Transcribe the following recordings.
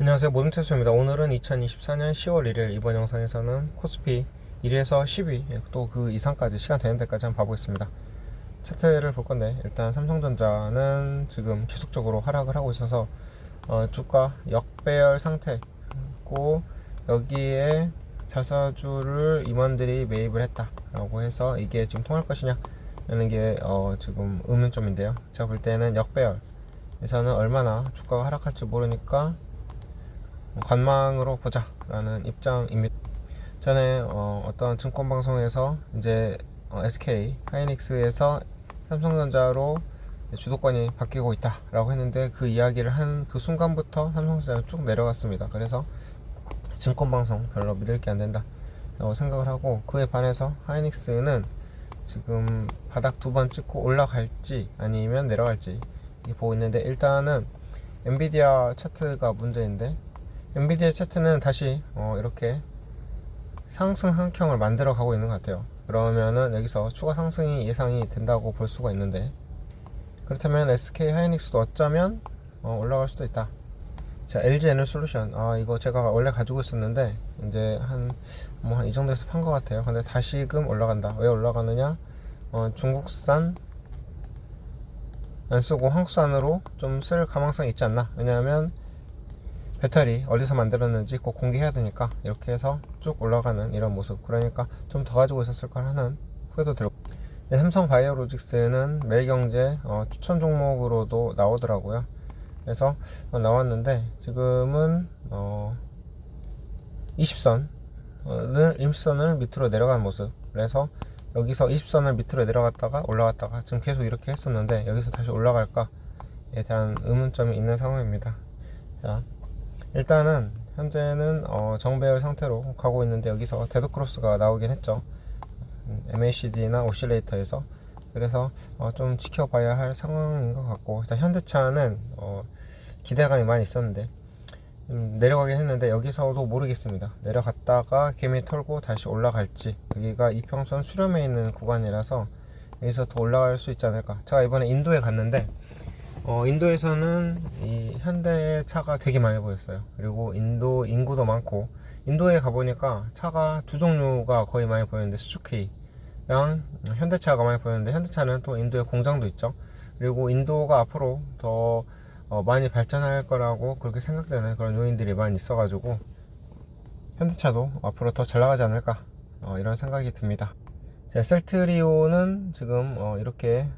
안녕하세요. 모든체스입니다. 오늘은 2024년 10월 1일 이번 영상에서는 코스피 1위에서 10위 또 그 이상까지 시간 되는 데까지 한번 봐보겠습니다. 차트를 볼 건데 일단 삼성전자는 지금 계속적으로 하락을 하고 있어서 어, 주가 역배열 상태고 여기에 자사주를 임원들이 매입을 했다라고 해서 이게 지금 통할 것이냐 라는 게 어, 지금 의문점인데요. 제가 볼 때는 역배열에서는 얼마나 주가가 하락할지 모르니까 관망으로 보자라는 입장입니다. 전에 어, 떤 증권 방송에서 이제 어, SK 하이닉스에서 삼성전자로 주도권이 바뀌고 있다라고 했는데 그 이야기를 한 그 순간부터 삼성전자가 쭉 내려갔습니다. 그래서 증권 방송 별로 믿을 게 안 된다라고 생각을 하고 그에 반해서 하이닉스는 지금 바닥 두 번 찍고 올라갈지 아니면 내려갈지 보고 있는데 일단은 엔비디아 차트가 문제인데 엔비디아 차트는 다시 어, 이렇게 상승 한경을 만들어 가고 있는 것 같아요. 그러면은 여기서 추가 상승이 예상이 된다고 볼 수가 있는데 그렇다면 SK 하이닉스도 어쩌면 어, 올라갈 수도 있다. 자, LG 에너 솔루션 아 이거 제가 원래 가지고 있었는데 이제 한 뭐 한 이 정도에서 판 것 같아요. 근데 다시금 올라간다. 왜 올라가느냐? 어, 중국산 안 쓰고 한국산으로 좀 쓸 가망성이 있지 않나? 왜냐하면 배터리 어디서 만들었는지 꼭 공개해야 되니까 이렇게 해서 쭉 올라가는 이런 모습. 그러니까 좀 더 가지고 있었을 걸 하는 후회도 들고. 네, 삼성 바이오로직스는 매일경제 어, 추천 종목으로도 나오더라고요. 그래서 어, 나왔는데 지금은 어, 20선을 20선을 밑으로 내려간 모습. 그래서 여기서 20선을 밑으로 내려갔다가 올라갔다가 지금 계속 이렇게 했었는데 여기서 다시 올라갈까에 대한 의문점이 있는 상황입니다. 자 일단은 현재는 어, 정배열 상태로 가고 있는데 여기서 데드크로스가 나오긴 했죠. MACD나 오실레이터에서. 그래서 어, 좀 지켜봐야 할 상황인 것 같고 일단 현대차는 어, 기대감이 많이 있었는데 음, 내려가긴 했는데 여기서도 모르겠습니다. 내려갔다가 개미 털고 다시 올라갈지 여기가 이평선 수렴에 있는 구간이라서 여기서 더 올라갈 수 있지 않을까. 제가 이번에 인도에 갔는데 어, 인도에서는 이 현대 차가 되게 많이 보였어요. 그리고 인도 인구도 많고 인도에 가보니까 차가 두 종류가 거의 많이 보였는데 수zuki랑 현대차가 많이 보였는데 현대차는 또 인도에 공장도 있죠. 그리고 인도가 앞으로 더 어, 많이 발전할 거라고 그렇게 생각되는 그런 요인들이 많이 있어가지고 현대차도 앞으로 더 잘 나가지 않을까 어, 이런 생각이 듭니다. 자, 셀트리오는 지금 어, 이렇게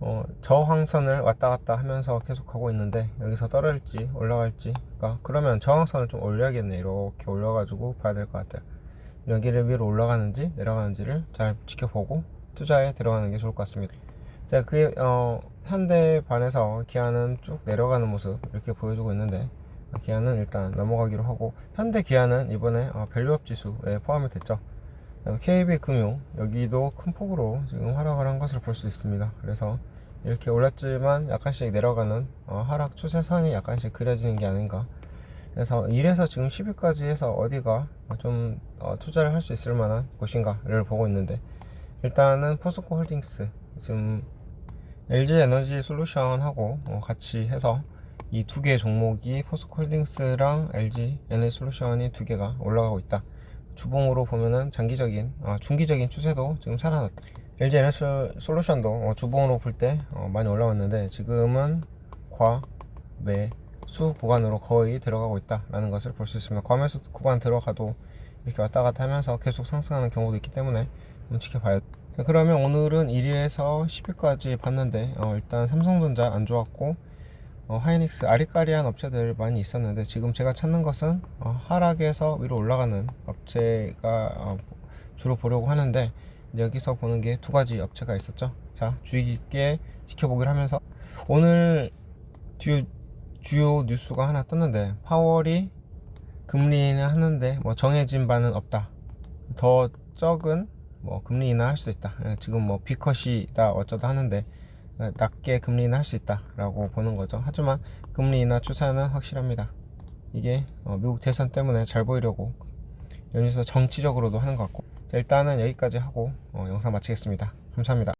어, 저항선을 왔다 갔다 하면서 계속 하고 있는데 여기서 떨어질지 올라갈지 그러니까 그러면 저항선을 좀 올려야겠네. 이렇게 올려가지고 봐야 될 것 같아요. 여기를 위로 올라가는지 내려가는지를 잘 지켜보고 투자에 들어가는 게 좋을 것 같습니다. 자, 그, 어, 현대 반에서 기아는 쭉 내려가는 모습 이렇게 보여주고 있는데 기아는 일단 넘어가기로 하고 현대 기아는 이번에 어, 밸류업 지수에 포함이 됐죠 KB금융 여기도 큰 폭으로 지금 하락을 한 것을 볼 수 있습니다. 그래서 이렇게 올랐지만 약간씩 내려가는 어, 하락 추세선이 약간씩 그려지는 게 아닌가. 그래서 1에서 지금 10위까지 해서 어디가 좀 어, 투자를 할 수 있을 만한 곳인가를 보고 있는데 일단은 포스코 홀딩스 지금 LG 에너지 솔루션하고 어, 같이 해서 이 두 개의 종목이 포스코 홀딩스랑 LG 에너지 솔루션이 두 개가 올라가고 있다. 주봉으로 보면은 장기적인 아, 중기적인 추세도 지금 살아났다. LG 에너지 솔루션도 어, 주봉으로 볼때 어, 많이 올라왔는데 지금은 과 매 수 구간으로 거의 들어가고 있다라는 것을 볼 수 있습니다. 과매수 구간 들어가도 이렇게 왔다 갔다 하면서 계속 상승하는 경우도 있기 때문에 좀 지켜봐야 돼. 자, 그러면 오늘은 1위에서 10위까지 봤는데 어, 일단 삼성전자 안 좋았고 어, 하이닉스 아리까리한 업체들 많이 있었는데 지금 제가 찾는 것은 어, 하락에서 위로 올라가는 업체가 어, 주로 보려고 하는데 여기서 보는 게 두 가지 업체가 있었죠. 자 주의 깊게 지켜보기를 하면서 오늘 주요, 주요 뉴스가 하나 떴는데 파월이 금리 인하 하는데 뭐 정해진 바는 없다. 더 적은 뭐 금리 인하 할 수 있다. 지금 뭐 비컷이다 어쩌다 하는데 낮게 금리 인하 할수 있다라고 보는 거죠. 하지만 금리 인하 추세는 확실합니다. 이게 어, 미국 대선 때문에 잘 보이려고 연이서 정치적으로도 하는 것 같고 자, 일단은 여기까지 하고 어, 영상 마치겠습니다. 감사합니다.